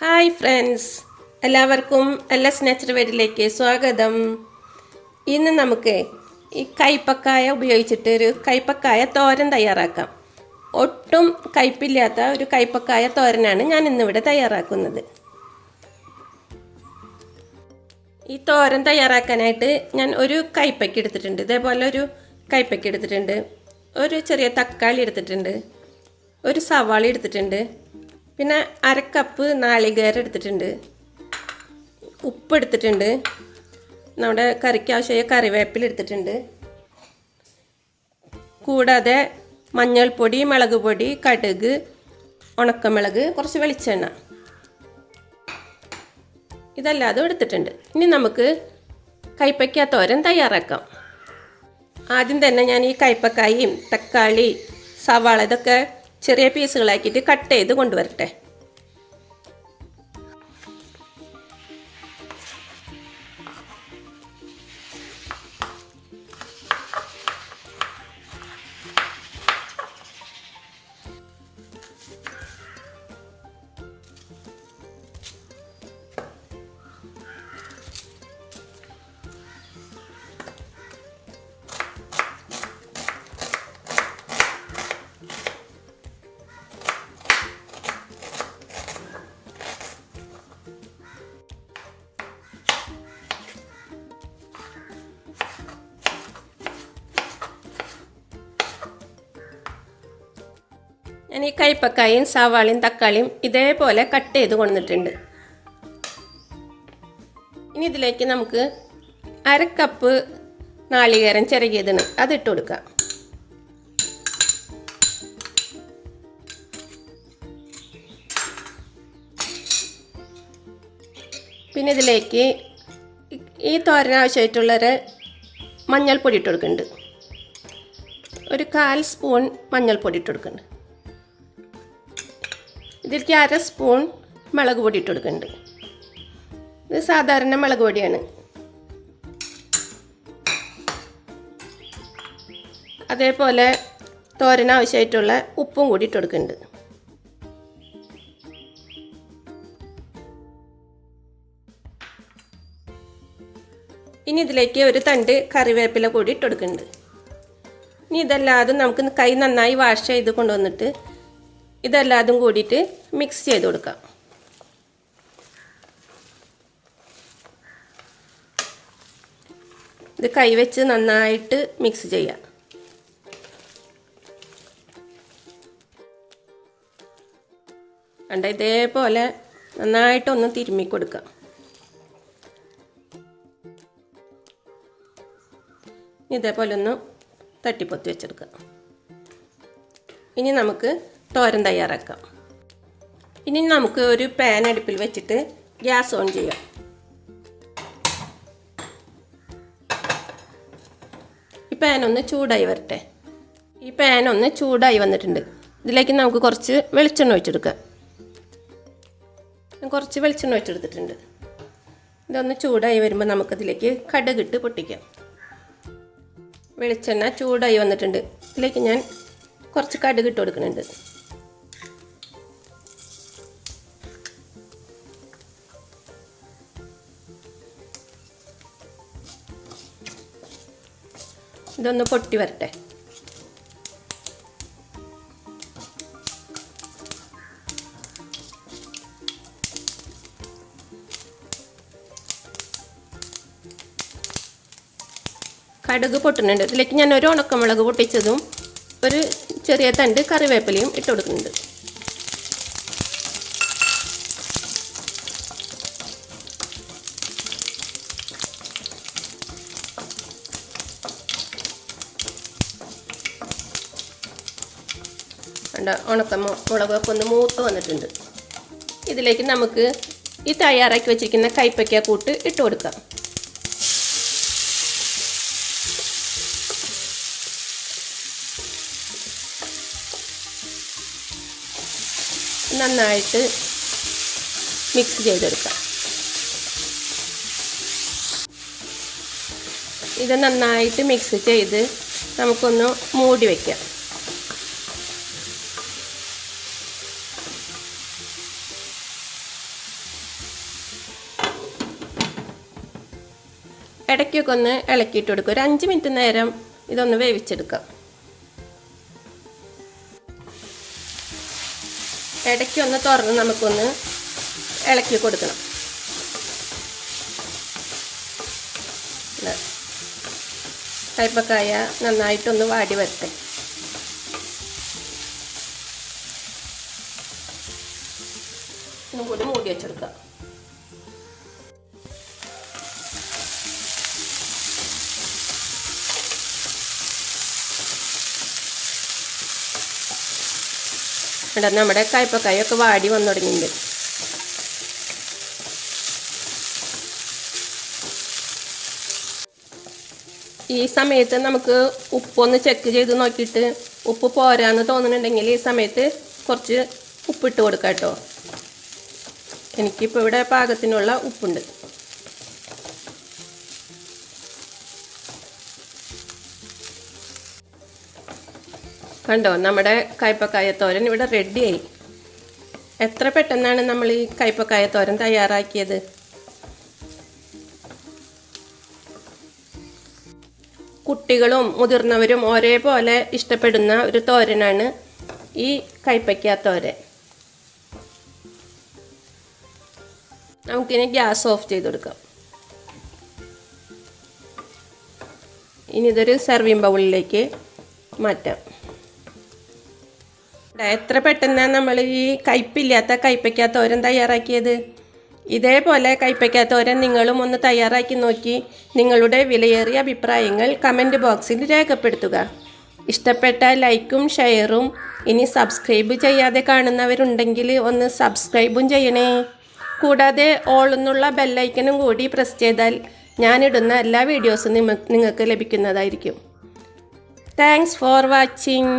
Hi friends. എല്ലാവർക്കും S nature വേഡിലേക്ക് സ്വാഗതം. ഇന്ന് നമുക്ക് ഈ കൈപ്പക്കായ ഉപയോഗിച്ചിട്ട് ഒരു കൈപ്പക്കായ തോരൻ തയ്യാറാക്കാം. ഒട്ടും കയ്പില്ലാത്ത ഒരു കൈപ്പക്കായ തോരനാണ് ഞാൻ ഇന്നിവിടെ തയ്യാറാക്കുന്നത്. ഈ തോരൻ തയ്യാറാക്കാനായിട്ട് ഞാൻ ഒരു കൈപ്പയ്ക്ക് എടുത്തിട്ടുണ്ട്. ഇതേപോലെ ഒരു കൈപ്പയ്ക്ക് എടുത്തിട്ടുണ്ട്. ഒരു ചെറിയ തക്കാളി എടുത്തിട്ടുണ്ട്. ഒരു സവാള എടുത്തിട്ടുണ്ട്. പിന്നെ അര കപ്പ് നാളികേരം എടുത്തിട്ടുണ്ട്. ഉപ്പ് എടുത്തിട്ടുണ്ട്. നമ്മുടെ കറിക്ക് ആവശ്യമായ കറിവേപ്പില എടുത്തിട്ടുണ്ട്. കൂടാതെ മഞ്ഞൾപ്പൊടി മുളക് പൊടി കടുക് ഉണക്കമുളക് കുറച്ച് വെളിച്ചെണ്ണ. ഇതല്ലാതെ എടുത്തിട്ടുണ്ട്. ഇനി നമുക്ക് കൈപ്പയ്ക്ക തോരൻ തയ്യാറാക്കാം. ആദ്യം തന്നെ ഞാൻ ഈ കൈപ്പക്കായും തക്കാളി സവാള ഇതൊക്കെ ചെറിയ പീസുകളാക്കിയിട്ട് കട്ട് ചെയ്ത് കൊണ്ടുവരട്ടെ. ഞാൻ ഈ കയ്പക്കായും സവാളയും തക്കാളിയും ഇതേപോലെ കട്ട് ചെയ്ത് കൊണ്ടിട്ടുണ്ട് ഇനി ഇതിലേക്ക് നമുക്ക് അര കപ്പ് നാളികേരം ചിരകിയതാണ് അതിട്ട് കൊടുക്കാം. പിന്നെ ഇതിലേക്ക് ഈ തോരൻ ആവശ്യമായിട്ടുള്ളൊരു മഞ്ഞൾപ്പൊടി ഇട്ട് കൊടുക്കുന്നുണ്ട്. ഒരു കാൽ സ്പൂൺ മഞ്ഞൾപ്പൊടി ഇട്ട് കൊടുക്കുന്നുണ്ട്. ഇതിലേക്ക് അര സ്പൂൺ മുളക് പൊടി ഇട്ട് കൊടുക്കുന്നുണ്ട്. ഇത് സാധാരണ മുളക് പൊടിയാണ്. അതേപോലെ തോരൻ ആവശ്യമായിട്ടുള്ള ഉപ്പും കൂടി ഇട്ട് കൊടുക്കുന്നുണ്ട്. ഇനി ഇതിലേക്ക് ഒരു തണ്ട് കറിവേപ്പില കൂടി ഇട്ട് കൊടുക്കുന്നുണ്ട്. ഇനി ഇതല്ലാതെ നമുക്ക് കൈ നന്നായി വാഷ് ചെയ്ത് കൊണ്ടുവന്നിട്ട് ഇതെല്ലാതും കൂടിയിട്ട് മിക്സ് ചെയ്ത് കൊടുക്കാം. ഇത് കൈവച്ച് നന്നായിട്ട് മിക്സ് ചെയ്യാം. കണ്ട ഇതേപോലെ നന്നായിട്ടൊന്ന് തിരുമ്മി കൊടുക്കാം. ഇതേപോലെ ഒന്ന് തട്ടിപ്പൊത്തി വെച്ചെടുക്കാം. ഇനി നമുക്ക് തോരൻ തയ്യാറാക്കാം. ഇനി നമുക്ക് ഒരു പാൻ അടുപ്പിൽ വെച്ചിട്ട് ഗ്യാസ് ഓൺ ചെയ്യാം. ഈ പാൻ ഒന്ന് ചൂടായി വരട്ടെ. ഈ പാൻ ഒന്ന് ചൂടായി വന്നിട്ടുണ്ട്. ഇതിലേക്ക് നമുക്ക് കുറച്ച് വെളിച്ചെണ്ണ ഒഴിച്ചെടുക്കാം. കുറച്ച് വെളിച്ചെണ്ണ ഒഴിച്ചെടുത്തിട്ടുണ്ട്. ഇതൊന്ന് ചൂടായി വരുമ്പോൾ നമുക്കതിലേക്ക് കടുകിട്ട് പൊട്ടിക്കാം. വെളിച്ചെണ്ണ ചൂടായി വന്നിട്ടുണ്ട്. ഇതിലേക്ക് ഞാൻ കുറച്ച് കടുക് ഇട്ട് കൊടുക്കുന്നുണ്ട്. ഇതൊന്ന് പൊട്ടി വരട്ടെ. കടുക് പൊട്ടുന്നുണ്ട്. ഇതിലേക്ക് ഞാൻ ഒരു ഉണക്കമുളക് പൊട്ടിച്ചതും ഒരു ചെറിയ തണ്ട് കറിവേപ്പിലയും ഇട്ട് കൊടുക്കുന്നുണ്ട്. കണ്ട ഉണക്ക മുളകൊക്കെ ഒന്ന് മൂത്ത് വന്നിട്ടുണ്ട്. ഇതിലേക്ക് നമുക്ക് ഈ തയ്യാറാക്കി വെച്ചിരിക്കുന്ന കൈപ്പയ്ക്ക കൂട്ട് ഇട്ട് കൊടുക്കാം. നന്നായിട്ട് മിക്സ് ചെയ്തെടുക്കാം. ഇത് നന്നായിട്ട് മിക്സ് ചെയ്ത് നമുക്കൊന്ന് മൂടി വയ്ക്കാം ഇടയ്ക്കൊക്കെ ഒന്ന് ഇളക്കിയിട്ട് കൊടുക്കുക ഒരു അഞ്ച് മിനിറ്റ് നേരം ഇതൊന്ന് വേവിച്ചെടുക്കാം. ഇടയ്ക്കൊന്ന് തുറന്ന് നമുക്കൊന്ന് ഇളക്കി കൊടുക്കണം. ഇതാ. കയ്പക്കായ നന്നായിട്ടൊന്ന് വാടി വരട്ടെ. ഒന്നും കൂടി മൂടി വെച്ചെടുക്കാം. ഇവിടെ നമ്മുടെ കയ്പക്കായൊക്കെ വാടി വന്നു തുടങ്ങിയിട്ടുണ്ട് ഈ സമയത്ത് നമുക്ക് ഉപ്പൊന്ന് ചെക്ക് ചെയ്ത് നോക്കിയിട്ട് ഉപ്പ് പോരാന്ന് തോന്നുന്നുണ്ടെങ്കിൽ ഈ സമയത്ത് കുറച്ച് ഉപ്പിട്ട് കൊടുക്കാം കേട്ടോ എനിക്കിപ്പോൾ ഇവിടെ പാകത്തിനുള്ള ഉപ്പുണ്ട്. കണ്ടോ നമ്മുടെ കയ്പക്കായ തോരൻ ഇവിടെ റെഡിയായി എത്ര പെട്ടെന്നാണ് നമ്മൾ ഈ കയ്പക്കായ തോരൻ തയ്യാറാക്കിയത്? കുട്ടികളും മുതിർന്നവരും ഒരേപോലെ ഇഷ്ടപ്പെടുന്ന ഒരു തോരനാണ് ഈ കയ്പയ്ക്ക തോരൻ. നമുക്കിനി ഗ്യാസ് ഓഫ് ചെയ്ത് കൊടുക്കാം. ഇനി ഇതൊരു സെർവിങ് ബൗളിലേക്ക് മാറ്റാം. എത്ര പെട്ടെന്നാണ് നമ്മൾ ഈ കയ്പില്ലാത്ത കയ്പയ്ക്ക തോരൻ തയ്യാറാക്കിയത്? ഇതേപോലെ കയ്പയ്ക്ക തോരൻ നിങ്ങളും ഒന്ന് തയ്യാറാക്കി നോക്കി നിങ്ങളുടെ വിലയേറിയ അഭിപ്രായങ്ങൾ കമന്റ് ബോക്സിൽ രേഖപ്പെടുത്തുക. ഇഷ്ടപ്പെട്ട ലൈക്കും ഷെയറും ഇനി സബ്സ്ക്രൈബ് ചെയ്യാതെ കാണുന്നവരുണ്ടെങ്കിൽ ഒന്ന് സബ്സ്ക്രൈബും ചെയ്യണേ. കൂടാതെ ഓൾ എന്നുള്ള ബെല്ലൈക്കനും കൂടി പ്രസ് ചെയ്താൽ ഞാനിടുന്ന എല്ലാ വീഡിയോസും നിങ്ങൾക്ക് ലഭിക്കുന്നതായിരിക്കും. Thanks for watching